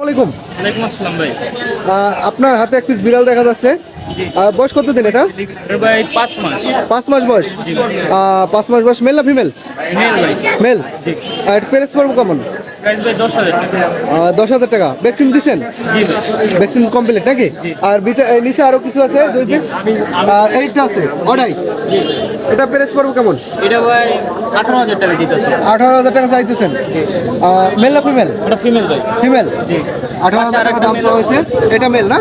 ওয়ালাইকুম ওয়ালাইকুম আসসালাম ভাই। আপনার হাতে এক পিস বিড়াল দেখা যাচ্ছে। বয়স কত দিন এটা? ভাই পাঁচ মাস। পাঁচ মাস বয়স। পাঁচ মাস বয়স মেল না ফিমেল? মেল ভাই। মেল। পড়ব কেমন? দশ হাজার টাকা। ভ্যাকসিন দিচ্ছেন ভ্যাকসিন কমপ্লিট নাকি? আর নিচে আরও কিছু আছে দুই পিস এইটা আছে অডাই। এটা প্যারেন্টস পড়ব কেমন? এটা ভাই আঠারো হাজার টাকা দিতেছে। আঠারো হাজার টাকা চাইতেছেন। মেল না ফিমেল এটা ফিমেল ভাই। ফিমেল জি। আঠারো হাজার টাকা দাম চাওয়া হয়েছে। এটা মেল না?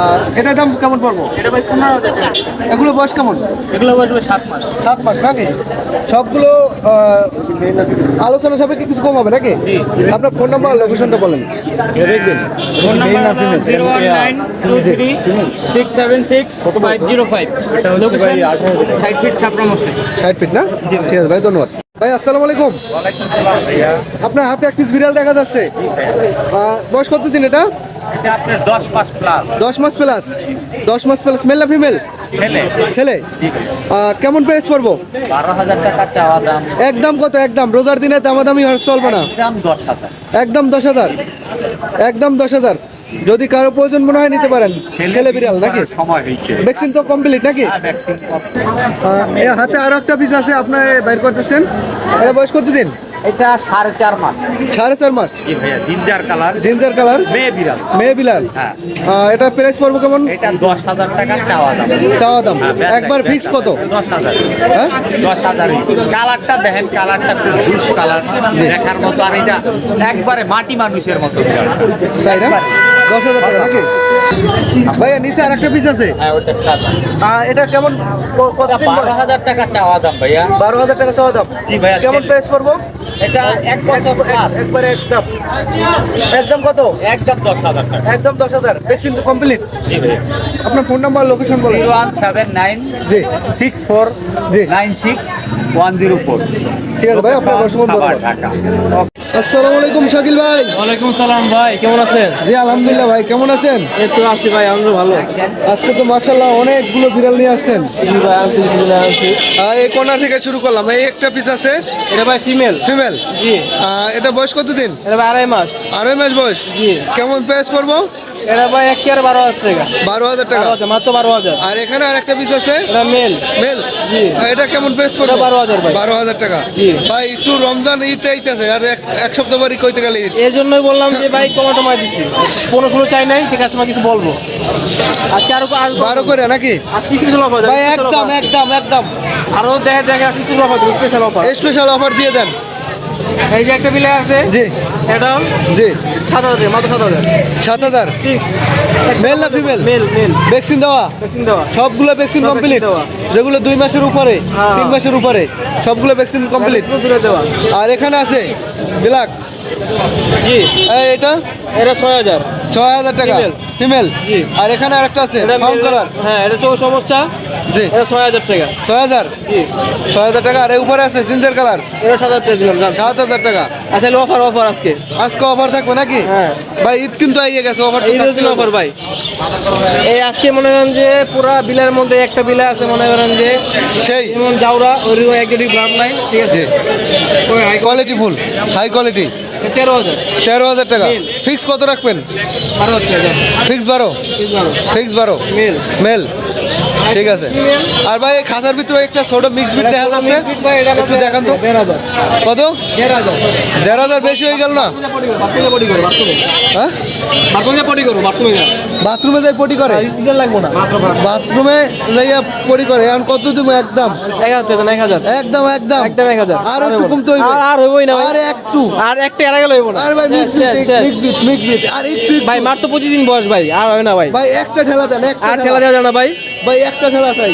আর এটার দাম কেমন পড়ব? এটা ভাই পনেরো হাজার টাকা। এগুলো বয়স কেমন? এগুলো বসবে সাত মাস। সাত মাস নাকি? সবগুলো আলোচনা সাপেক্ষে কিছু কম হবে নাকি? আপনার ফোন নাম্বার লোকেশনটা বলেন। Phone number zero one nine two three six seven six five zero five location feet ষাট ফিট না? ঠিক আছে ভাই ধন্যবাদ। ভাই আসসালামু আলাইকুম। আপনার হাতে এক পিস বিড়াল দেখা যাচ্ছে। বয়স কত দিন এটা এটা দশ মাস প্লাস দশ মাস প্লাস দশ মাস প্লাস মেল না ফিমেল ছেলে। ছেলে? কেমন প্রাইস পড়ব? একদম কত? একদম রোজার দিনে দামাদামি চলবে না। দাম দশ হাজার। একদম দশ হাজার। একদম দশ হাজার। যদি কারও প্রয়োজন মনে হয় নিতে পারেন। ছেলে বিড়াল নাকি? সময় হয়েছে। ভ্যাকসিন তো কমপ্লিট নাকি? হাতে আরও একটা পিস আছে আপনার বাইর করতেছেন। এটা বয়স কত দিন এটা সাড়ে চার মাস। সাড়ে চার মাস। জি ভাইয়া জিঞ্জার কালার জিঞ্জার কালার মেয়ে বিড়াল। মেয়ে বিলাল হ্যাঁ। এটা প্রাইস পড়ব কেমন? এটা দশ হাজার টাকা চাওয়া দাম। চাওয়া দাম। হ্যাঁ, একবার এক- ফিক্স কত? দশ হাজার। হ্যাঁ? দশ হাজার। কালারটা দেখেন কালারটা খুব জুস কালার দেখার মতো আর এটা একবারে মাটি মানুষের মতো। তাই না? দশ হাজার টাকা নাকি? ভাইয়া নিচে আর একটা পিস আছে। হ্যাঁ ওটা এটা কেমন ক- বারো হাজার টাকা চাওয়া দাম ভাইয়া। বারো হাজার টাকা চাওয়া দাম। জি ভাইয়া কেমন প্রাইস পড়ব এটা এক। একবারে একদম একদম কত? একদম দশ হাজার টাকা। একদম দশ হাজার। ভ্যাকসিন তো কমপ্লিট ভাইয়া। আপনার ফোন নাম্বার লোকেশন বলেন। জিরো ওয়ান সেভেন নাইন জি। সিক্স ফোর জি। Nine six one zero four ঠিক আছে ভাই আপনার অসংখ্য ঢাকা। আসসালামু আলাইকুম শাকিল ভাই। ওয়ালাইকুম সালাম ভাই কেমন আছেন? জি আলহামদুলিল্লাহ ভাই কেমন আছেন? এই তো আছি ভাই আমরা ভালো। আজকে তো মার্শাল্লাহ অনেকগুলো বিড়াল নিয়ে আসছেন। জি ভাই আনছি আনছি। এই কর্নার থেকে শুরু করলাম এই একটা পিস আছে? এটা ভাই ফিমেল ফিমেল জি। এটা বয়স কতদিন? এটা ভাই আড়াই মাস। আড়াই মাস বয়স। জি। কেমন প্রাইস পড়ব? এটা ভাই এক কেয়ার বারো হাজার টাকা? বারো হাজার টাকা? হাজার মাত্র বারো হাজার। আর এখানে আর একটা পিস আছে মেল। মেল? জি। এটা কেমন প্রাইস পড়বে 12,000 ভাই। বারো হাজার টাকা। জি। ভাই একটু রমজান ঈদ আইতেছে আর এক- এক সপ্তাহ পরই কইতে গেলে ঈদ। এই জন্যই বললাম যে ভাই কমা টমাই দিচ্ছি পনেরো ষোলো চাই নাই ঠিক আছে তোমার কিছু বলব। আজকে আরও বারো করে নাকি? আজকে স্পেশাল অফার ভাই একদম একদম একদম। আরও দেখে দেখে আজকে স্পেশাল অফার স্পেশাল অফার দিয়ে দেন। এই যে একটা বিলে আছে জি। এটা জি। সাত হাজার মাত্র সাত হাজার। সাত হাজার? মেল না ফিমেল মেল মেল ভ্যাকসিন দেওয়া? ভ্যাকসিন দেওয়া। সবগুলো ভ্যাকসিন কমপ্লিট। যেগুলো দুই মাসের উপরে হ্যাঁ। তিন মাসের উপরে সবগুলো ভ্যাকসিন কমপ্লিট দেওয়া। আর এখানে আছে বিলাক জি। এটা? এটা ছয় হাজার। ছয় হাজার টাকা। ফিমেল জি। আর এখানে আরেকটা আছে ফাউন কালার হ্যাঁ এটা চৌ সমস্যা। জি। এটা ছয় হাজার টাকা। ছয় হাজার? জি। ছয় হাজার টাকা। আর উপরে আছে জিঞ্জার কালার? এটা সাত হাজার টাকা দিলাম সাত হাজার টাকা। আচ্ছা অফার অফার আজকে। আজকে অফার থাকবে নাকি? হ্যাঁ। ভাই ঈদ কিন্তু আইয়ে গেছে অফার। অফার ভাই। এই আজকে মনে করেন যে পুরা বিলের মধ্যে একটা বিলে আছে মনে করেন যে সেই। যেমন জাউরা লাইন ঠিক আছে? ওই high quality full high quality তেরো হাজার। তেরো হাজার টাকা। ফিক্স কত রাখবেন? বারো ফিক্স ফিক্স বারো। মেল। মেল। ঠিক আছে। আর ভাই খাঁচার ভিতরে একটা ছোট মিক্স বিট দেখা যাচ্ছে। একটু দেখান তো। কত? দেড় হাজার বেশি হয়ে গেল না? বাথরুমে পটি করো বাথরুমে হ্যাঁ? বাথরুমে বাথরুমে যাই পটি করে? বাথরুমে যাইয়া পটি করে। এখন কত দিব একদম? একদম একদম। একদম এক হাজার আর একটু কমতে হইবে। আর আর হইবই না আর একটু। আর একটা এরা গেল হইব না আর ভাই মিক্স বিট মিক্স। বিট আর একটু। ভাই মার তো পঁচিশ দিন বয়স ভাই। আর হয় না ভাই। ভাই একটা ঠেলা দেন একটা আর ঠেলা দেওয়া যায় না ভাই। ভাই একটা ঠেলা চাই।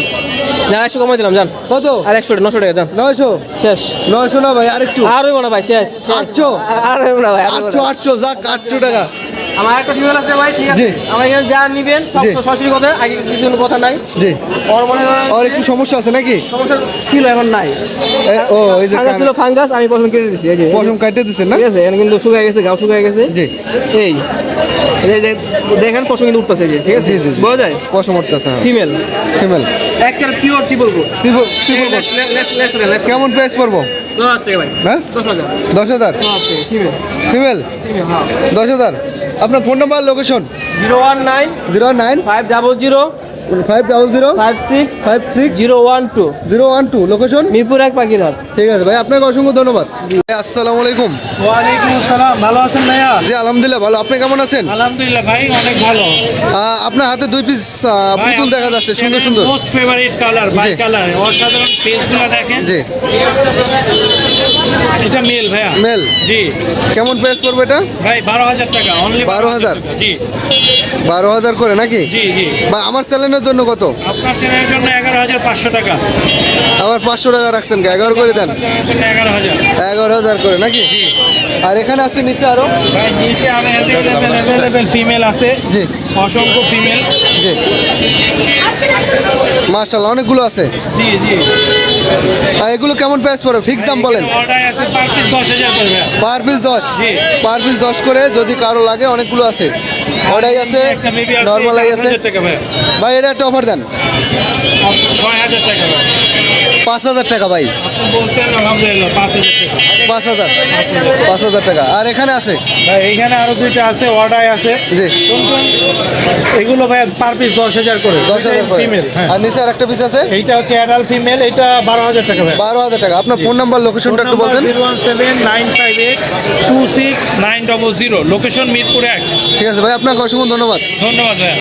না একশো কমাই দিলাম জান। কত? আর একশো নশো টাকা যান নয়শো? শেষ। নয়শো না ভাই আর একটু আর হইব না ভাই শেষ। আটশো? আর হইব না ভাই আটশো। আটশো যাক আটশো টাকা। আমার একটা ফিমেল আছে ভাই ঠিক আছে? জি। আমার এখানে যা নিবেন সব। সরাসরি কথা আগে কিছু কথা নাই। জি। ওর মনে আর একটু সমস্যা আছে নাকি? সমস্যা ছিল এখন নাই। ও এই যে ফাঙ্গাস ছিল ফাঙ্গাস আমি পছন্দ কেটে দিছি এই যে। পশম কাটতে দিচ্ছেন না? ঠিক আছে এখানে কিন্তু শুকায় গেছে গাও শুকায় গেছে। জি। এই দেখেন পশম কিন্তু উঠতেছে যে ঠিক আছে? জি, জি। বোঝা যায়? পশম উঠতেছে ফিমেল ফিমেল একের পিওর কেমন প্রাইস পড়ব? দশ হাজার হ্যাঁ? দশ হাজার। দশ হাজার? ফিমেল ফিমেল ফিমেল হ্যাঁ। দশ হাজার? আপনার phone number location zero one nine zero nine five double zero five double zero five six five six zero one two zero one two location Mirpur এক পাখিরহাট। ঠিক আছে ভাই আপনাকে অসংখ্য ধন্যবাদ। আসসালামু আলাইকুম। ওয়ালাইকুম আসসালাম ভালো আছেন ভাইয়া? জি আলহামদুলিল্লাহ ভালো। আপনি কেমন আছেন? আলহামদুলিল্লাহ ভাই অনেক ভালো। আপনার হাতে দুই পিস পুতুল দেখা যাচ্ছে সুন্দর সুন্দর। Most favourite colour by colour অসাধারণ পেজগুলো দেখেন। জি। এটা মেল ভাইয়া। মেল জি। কেমন প্রাইস করবে এটা? ভাই বারো হাজার টাকা অনলি 12,000 জি। বারো হাজার করে নাকি? জি জি। বা আমার চ্যানেলের জন্য কত? আপনার চ্যানেলের জন্য এগারো হাজার পাঁচশো টাকা। আবার পাঁচশো টাকা রাখছেন কে? এগারো করে দেন। এগারো হাজার এগারো হাজার। করে নাকি? আর এখানে আছে নিচে আরও? ভাই নিচে অ্যাভেলেবেল ফিমেল আছে। জি। অসংখ্য ফিমেল জি। মার্শাল্লাহ অনেকগুলো আছে। জি জি। আর এগুলো কেমন প্রাইস পড়ে? ফিক্স দাম বলেন। পার পিস দশ পার পিস দশ? জি। পার পিস দশ করে যদি কারও লাগে অনেকগুলো আছে। ওটাই আছে একটা আছে ভাই। এটা একটা অফার দেন। পাঁচ হাজার টাকা ভাই। পাঁচ হাজার। পাঁচ হাজার টাকা। আর এখানে আছে? ভাই এইখানে আরও দুইটা আছে অর্ডার আছে। জি। এগুলো ভাই পার পিস দশ হাজার করে। দশ হাজার ফিমেল হ্যাঁ। আর নিচে আর একটা পিস আছে? এইটা হচ্ছে অ্যাডাল্ট ফিমেল এটা বারো হাজার টাকা ভাই। বারো হাজার টাকা। আপনার ফোন নাম্বার লোকেশনটা একটু বলতেন one seven nine five eight two six nine double zero location Mirpur এক। ঠিক আছে ভাই আপনাকে অসংখ্য ধন্যবাদ। ধন্যবাদ ভাই।